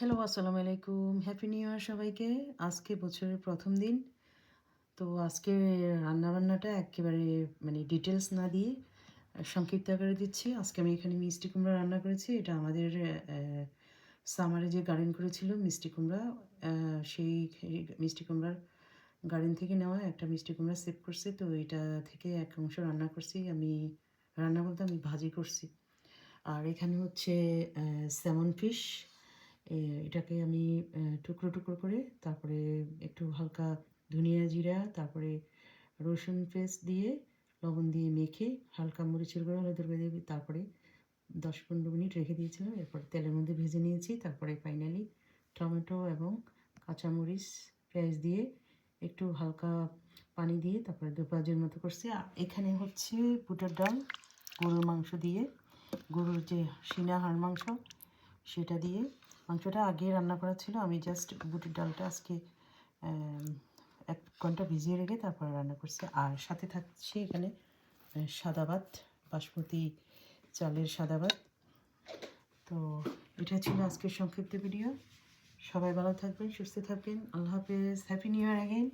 Hello আসসালামু আলাইকুম happy new year সবাইকে। আজকে বছরের প্রথম দিন। তো আজকে রান্নাবান্নাটা একেবারে মানে ডিটেলস না দিয়ে সংক্ষিপ্ত আকারে দিচ্ছি। আজকে আমি এখানে মিষ্টি কুমড়া রান্না করেছি। এটা আমাদের সামারে যে গার্ডেন করেছিল মিষ্টি কুমড়া সেই মিষ্টি কুমড়ার গার্ডেন থেকে নেওয়া একটা মিষ্টি কুমড়া সেভ করছে। তো এটা থেকে এক অংশ রান্না করছি। আমি রান্না বলতে আমি ভাজি করছি। আর এখানে হচ্ছে স্যামন ফিশ এটাকে আমি টুকরো টুকরো করে, তারপরে একটু হালকা ধনিয়া জিরা, তারপরে রসুন পেস্ট দিয়ে লবণ দিয়ে মেখে হালকা মরিচের গুঁড়ো, হলুদের গুঁড়ো দিয়ে তারপরে দশ পনেরো মিনিট রেখে দিয়েছিলাম। এরপর তেলের মধ্যে ভেজে নিয়েছি, তারপরে ফাইনালি টমেটো এবং কাঁচামরিচ পেঁয়াজ দিয়ে একটু হালকা পানি দিয়ে তারপরে দু মতো করছি। এখানে হচ্ছে বুটের ডাল, গরুর মাংস দিয়ে। গরুর যে সিনা হাড় মাংস, সেটা দিয়ে মাংসটা আগে রান্না করা ছিল। আমি জাস্ট বুটের ডালটা আজকে এক ঘণ্টা ভিজিয়ে রেখে তারপরে রান্না করছি। আর সাথে থাকছে এখানে সাদা ভাত, বাসমতি চালের সাদা ভাত। তো এটা ছিল আজকের সংক্ষিপ্ত ভিডিও। সবাই ভালো থাকবেন, সুস্থ থাকবেন। আল্লাহ হাফেজ। Happy new year again